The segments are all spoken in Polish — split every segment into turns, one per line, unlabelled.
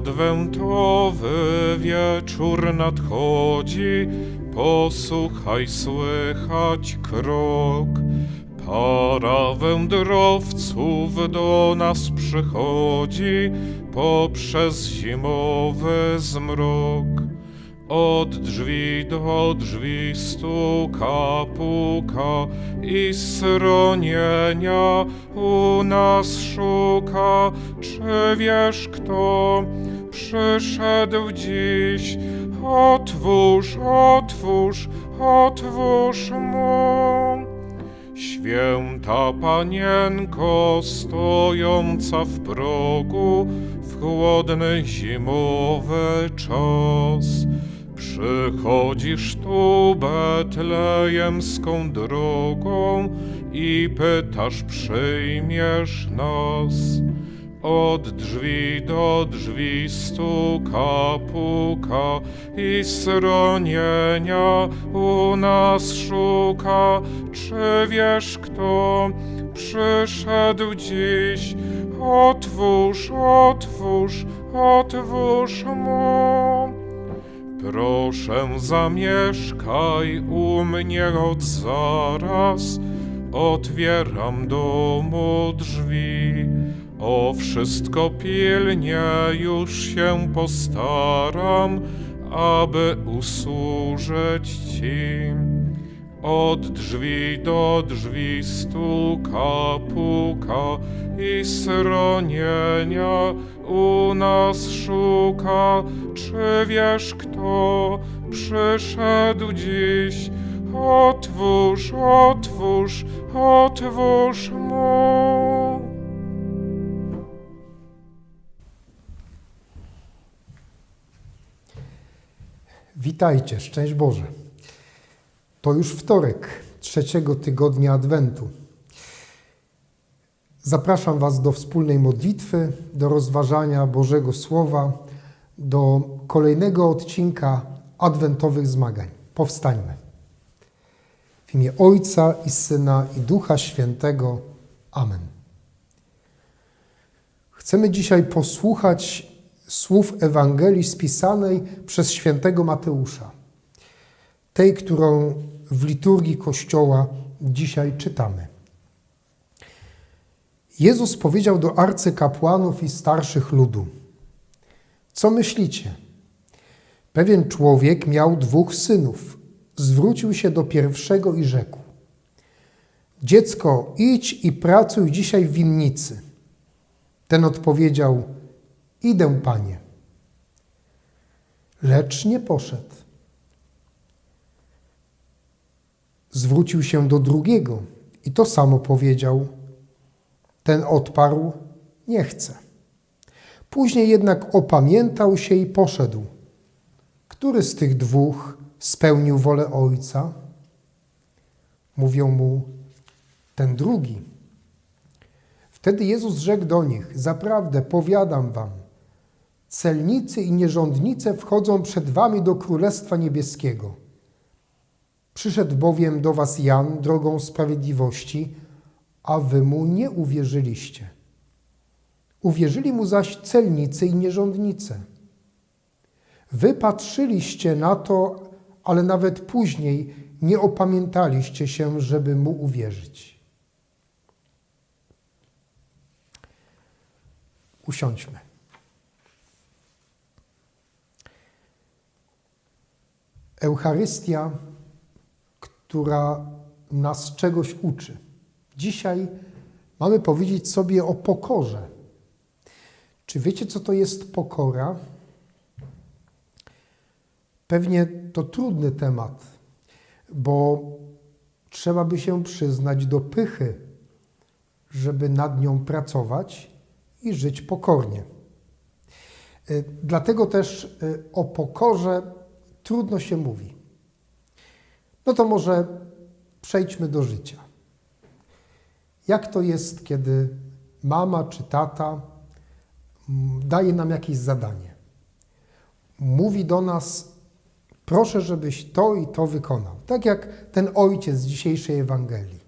Adwentowy wieczór nadchodzi, posłuchaj, słychać krok. Para wędrowców do nas przychodzi poprzez zimowy zmrok. Od drzwi do drzwi stuka, puka i schronienia u nas szuka. Czy wiesz, kto przyszedł dziś? Otwórz, otwórz, otwórz mu. Święta panienko stojąca w progu w chłodny zimowy czas. Przychodzisz tu betlejemską drogą i pytasz, przyjmiesz nas. Od drzwi do drzwi stuka, puka i schronienia u nas szuka. Czy wiesz, kto przyszedł dziś? Otwórz, otwórz, otwórz mu. Proszę zamieszkaj u mnie od zaraz, otwieram domu drzwi. O wszystko pilnie już się postaram, aby usłużyć Ci. Od drzwi do drzwi stuka, puka i schronienia u nas szuka. Czy wiesz, kto przyszedł dziś? Otwórz, otwórz, otwórz mu.
Witajcie, szczęść Boże. To już wtorek trzeciego tygodnia Adwentu. Zapraszam Was do wspólnej modlitwy, do rozważania Bożego Słowa, do kolejnego odcinka adwentowych zmagań. Powstańmy. W imię Ojca i Syna i Ducha Świętego. Amen. Chcemy dzisiaj posłuchać słów Ewangelii spisanej przez świętego Mateusza, tej, którą w liturgii Kościoła dzisiaj czytamy. Jezus powiedział do arcykapłanów i starszych ludu: Co myślicie? Pewien człowiek miał dwóch synów. Zwrócił się do pierwszego i rzekł: Dziecko, idź i pracuj dzisiaj w winnicy. Ten odpowiedział: Idę, panie. Lecz nie poszedł. Zwrócił się do drugiego i to samo powiedział. Ten odparł: Nie chcę. Później jednak opamiętał się i poszedł. Który z tych dwóch spełnił wolę ojca? Mówią mu: Ten drugi. Wtedy Jezus rzekł do nich: Zaprawdę powiadam wam, celnicy i nierządnice wchodzą przed wami do Królestwa Niebieskiego. Przyszedł bowiem do was Jan drogą sprawiedliwości, a wy mu nie uwierzyliście. Uwierzyli mu zaś celnicy i nierządnice. Wy patrzyliście na to, ale nawet później nie opamiętaliście się, żeby mu uwierzyć. Usiądźmy. Eucharystia, która nas czegoś uczy. Dzisiaj mamy powiedzieć sobie o pokorze. Czy wiecie, co to jest pokora? Pewnie to trudny temat, bo trzeba by się przyznać do pychy, żeby nad nią pracować i żyć pokornie. Y, Dlatego też y, o pokorze trudno się mówi. No to może przejdźmy do życia. Jak to jest, kiedy mama czy tata mm, daje nam jakieś zadanie? Mówi do nas, proszę, żebyś to i to wykonał. Tak jak ten ojciec z dzisiejszej Ewangelii.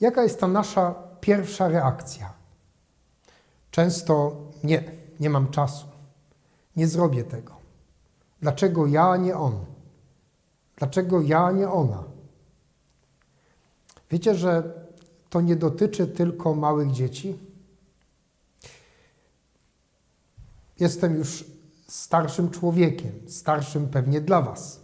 Jaka jest ta nasza pierwsza reakcja? Często nie, nie mam czasu, nie zrobię tego. Dlaczego ja, a nie on? Dlaczego ja, a nie ona? Wiecie, że to nie dotyczy tylko małych dzieci? Jestem już starszym człowiekiem, starszym pewnie dla Was.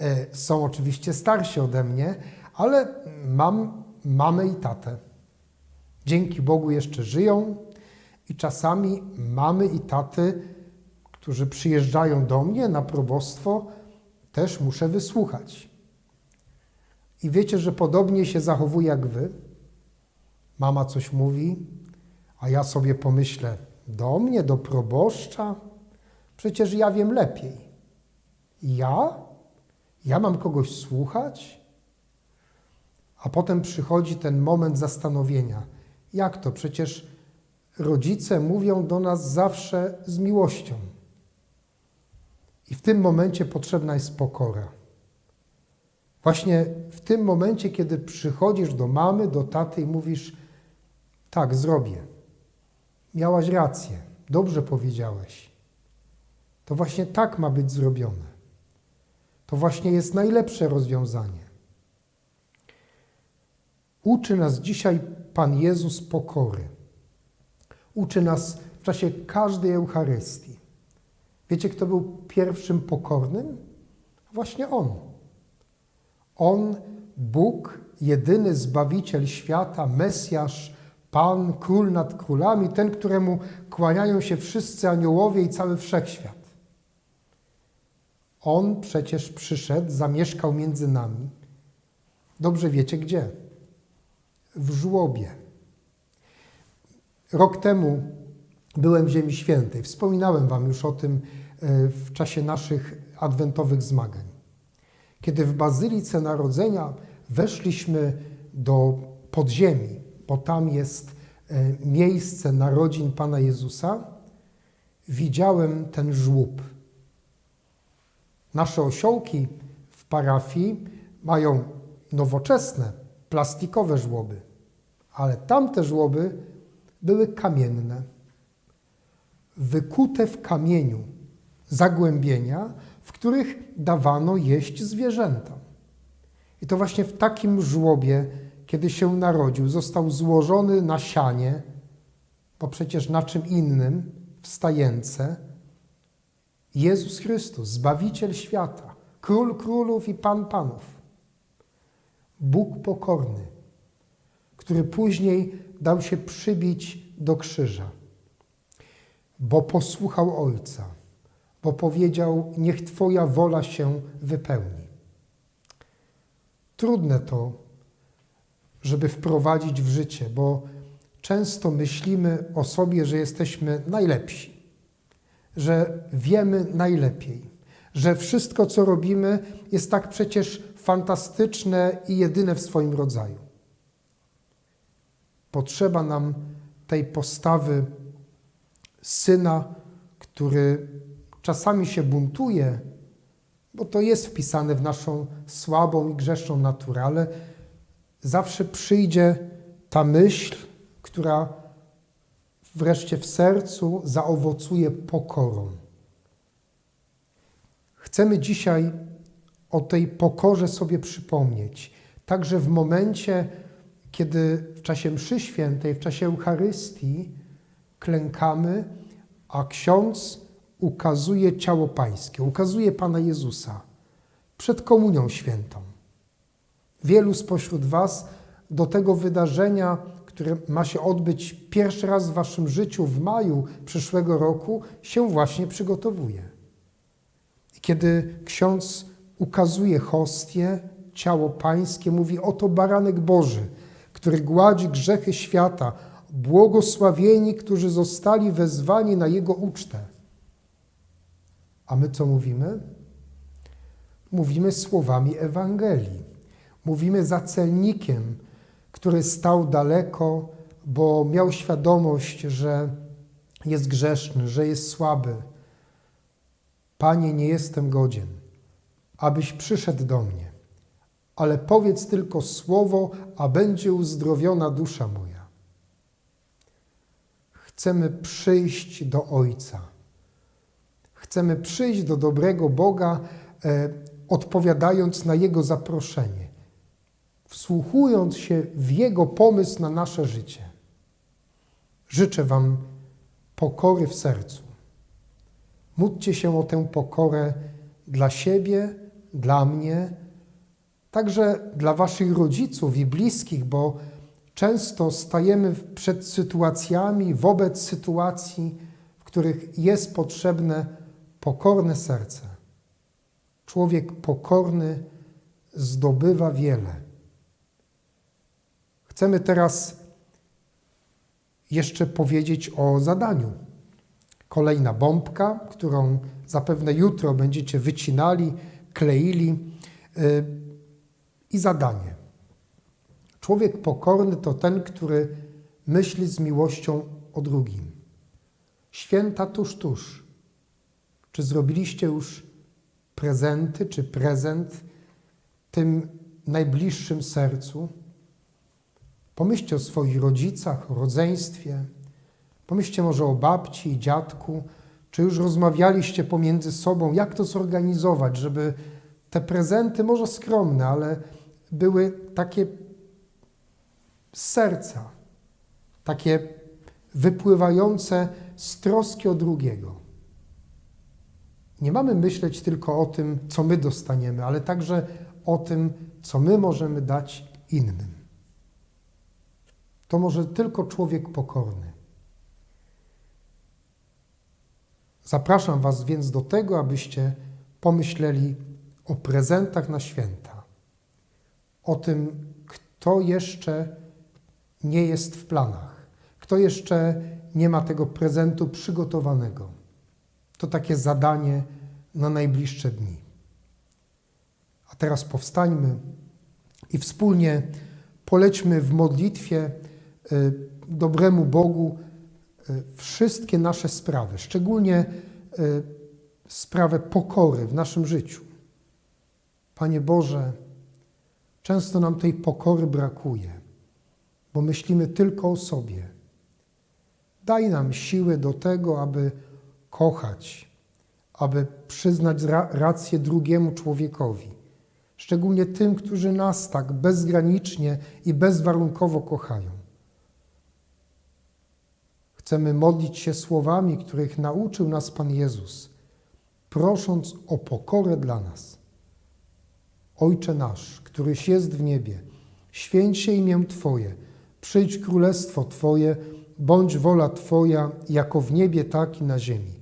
E, Są oczywiście starsi ode mnie, ale mam mamę i tatę. Dzięki Bogu jeszcze żyją i czasami mamy i taty, którzy przyjeżdżają do mnie na probostwo, też muszę wysłuchać. I wiecie, że podobnie się zachowuję jak wy. Mama coś mówi, a ja sobie pomyślę, do mnie, do proboszcza? Przecież ja wiem lepiej. Ja? Ja mam kogoś słuchać? A potem przychodzi ten moment zastanowienia. Jak to? Przecież rodzice mówią do nas zawsze z miłością. I w tym momencie potrzebna jest pokora. Właśnie w tym momencie, kiedy przychodzisz do mamy, do taty i mówisz: Tak, zrobię. Miałaś rację, dobrze powiedziałeś. To właśnie tak ma być zrobione. To właśnie jest najlepsze rozwiązanie. Uczy nas dzisiaj Pan Jezus pokory. Uczy nas w czasie każdej Eucharystii. Wiecie, kto był pierwszym pokornym? Właśnie On. On, Bóg, jedyny Zbawiciel świata, Mesjasz, Pan, Król nad królami, ten, któremu kłaniają się wszyscy aniołowie i cały wszechświat. On przecież przyszedł, zamieszkał między nami. Dobrze wiecie gdzie? W żłobie. Rok temu byłem w Ziemi Świętej. Wspominałem Wam już o tym w czasie naszych adwentowych zmagań. Kiedy w Bazylice Narodzenia weszliśmy do podziemi, bo tam jest e, miejsce narodzin Pana Jezusa, widziałem ten żłób. Nasze osiołki w parafii mają nowoczesne, plastikowe żłoby, ale tamte żłoby były kamienne, wykute w kamieniu zagłębienia, w których dawano jeść zwierzętom. I to właśnie w takim żłobie, kiedy się narodził, został złożony na sianie, bo przecież na czym innym, w stajence, Jezus Chrystus, Zbawiciel świata, Król Królów i Pan Panów. Bóg pokorny, który później dał się przybić do krzyża, bo posłuchał Ojca, bo powiedział: Niech Twoja wola się wypełni. Trudne to, żeby wprowadzić w życie, bo często myślimy o sobie, że jesteśmy najlepsi, że wiemy najlepiej, że wszystko, co robimy, jest tak przecież fantastyczne i jedyne w swoim rodzaju. Potrzeba nam tej postawy syna, który czasami się buntuje, bo to jest wpisane w naszą słabą i grzeszną naturę, ale zawsze przyjdzie ta myśl, która wreszcie w sercu zaowocuje pokorą. Chcemy dzisiaj o tej pokorze sobie przypomnieć, także w momencie, kiedy w czasie mszy świętej, w czasie Eucharystii klękamy, a ksiądz ukazuje ciało Pańskie, ukazuje Pana Jezusa przed Komunią Świętą. Wielu spośród Was do tego wydarzenia, które ma się odbyć pierwszy raz w Waszym życiu w maju przyszłego roku, się właśnie przygotowuje. I kiedy ksiądz ukazuje hostię, ciało Pańskie, mówi: Oto baranek Boży, który gładzi grzechy świata, błogosławieni, którzy zostali wezwani na Jego ucztę. A my co mówimy? Mówimy słowami Ewangelii. Mówimy za celnikiem, który stał daleko, bo miał świadomość, że jest grzeszny, że jest słaby. Panie, nie jestem godzien, abyś przyszedł do mnie, ale powiedz tylko słowo, a będzie uzdrowiona dusza moja. chcemy przyjść do Ojca. Chcemy przyjść do dobrego Boga, e, odpowiadając na Jego zaproszenie, wsłuchując się w Jego pomysł na nasze życie. Życzę Wam pokory w sercu. Módlcie się o tę pokorę dla siebie, dla mnie, także dla Waszych rodziców i bliskich, bo często stajemy przed sytuacjami, wobec sytuacji, w których jest potrzebne pokorne serce. Człowiek pokorny zdobywa wiele. Chcemy teraz jeszcze powiedzieć o zadaniu. Kolejna bombka, którą zapewne jutro będziecie wycinali, kleili. Yy, I zadanie. Człowiek pokorny to ten, który myśli z miłością o drugim. Święta tuż, tuż. Czy zrobiliście już prezenty, czy prezent tym najbliższym sercu? Pomyślcie o swoich rodzicach, o rodzeństwie. Pomyślcie może o babci i dziadku. Czy już rozmawialiście pomiędzy sobą, jak to zorganizować, żeby te prezenty, może skromne, ale były takie z serca, takie wypływające z troski o drugiego. Nie mamy myśleć tylko o tym, co my dostaniemy, ale także o tym, co my możemy dać innym. To może tylko człowiek pokorny. Zapraszam Was więc do tego, abyście pomyśleli o prezentach na święta, o tym, kto jeszcze nie jest w planach, kto jeszcze nie ma tego prezentu przygotowanego. To takie zadanie na najbliższe dni. A teraz powstańmy i wspólnie polećmy w modlitwie y, dobremu Bogu y, wszystkie nasze sprawy, szczególnie y, sprawę pokory w naszym życiu. Panie Boże, często nam tej pokory brakuje, bo myślimy tylko o sobie. Daj nam siłę do tego, aby kochać, aby przyznać ra rację drugiemu człowiekowi, szczególnie tym, którzy nas tak bezgranicznie i bezwarunkowo kochają. Chcemy modlić się słowami, których nauczył nas Pan Jezus, prosząc o pokorę dla nas. Ojcze nasz, któryś jest w niebie, święć się imię Twoje, przyjdź królestwo Twoje, bądź wola Twoja, jako w niebie, tak i na ziemi.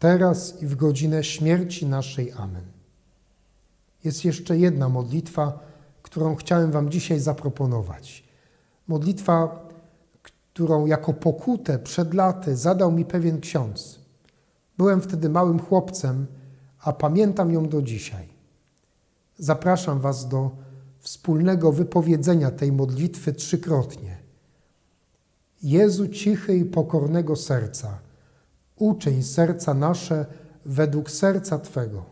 teraz i w godzinę śmierci naszej. Amen. Jest jeszcze jedna modlitwa, którą chciałem Wam dzisiaj zaproponować. Modlitwa, którą jako pokutę przed laty zadał mi pewien ksiądz. Byłem wtedy małym chłopcem, a pamiętam ją do dzisiaj. Zapraszam Was do wspólnego wypowiedzenia tej modlitwy trzykrotnie. Jezu cichy i pokornego serca, uczyń serca nasze według serca Twego.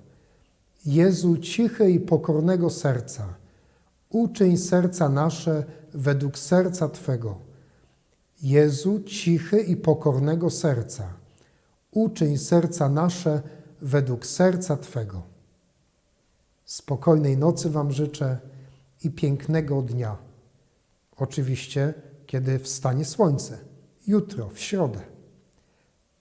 Jezu cichy i pokornego serca, uczyń serca nasze według serca Twego. Jezu cichy i pokornego serca, uczyń serca nasze według serca Twego. Spokojnej nocy Wam życzę i pięknego dnia. Oczywiście, kiedy wstanie słońce, jutro, w środę.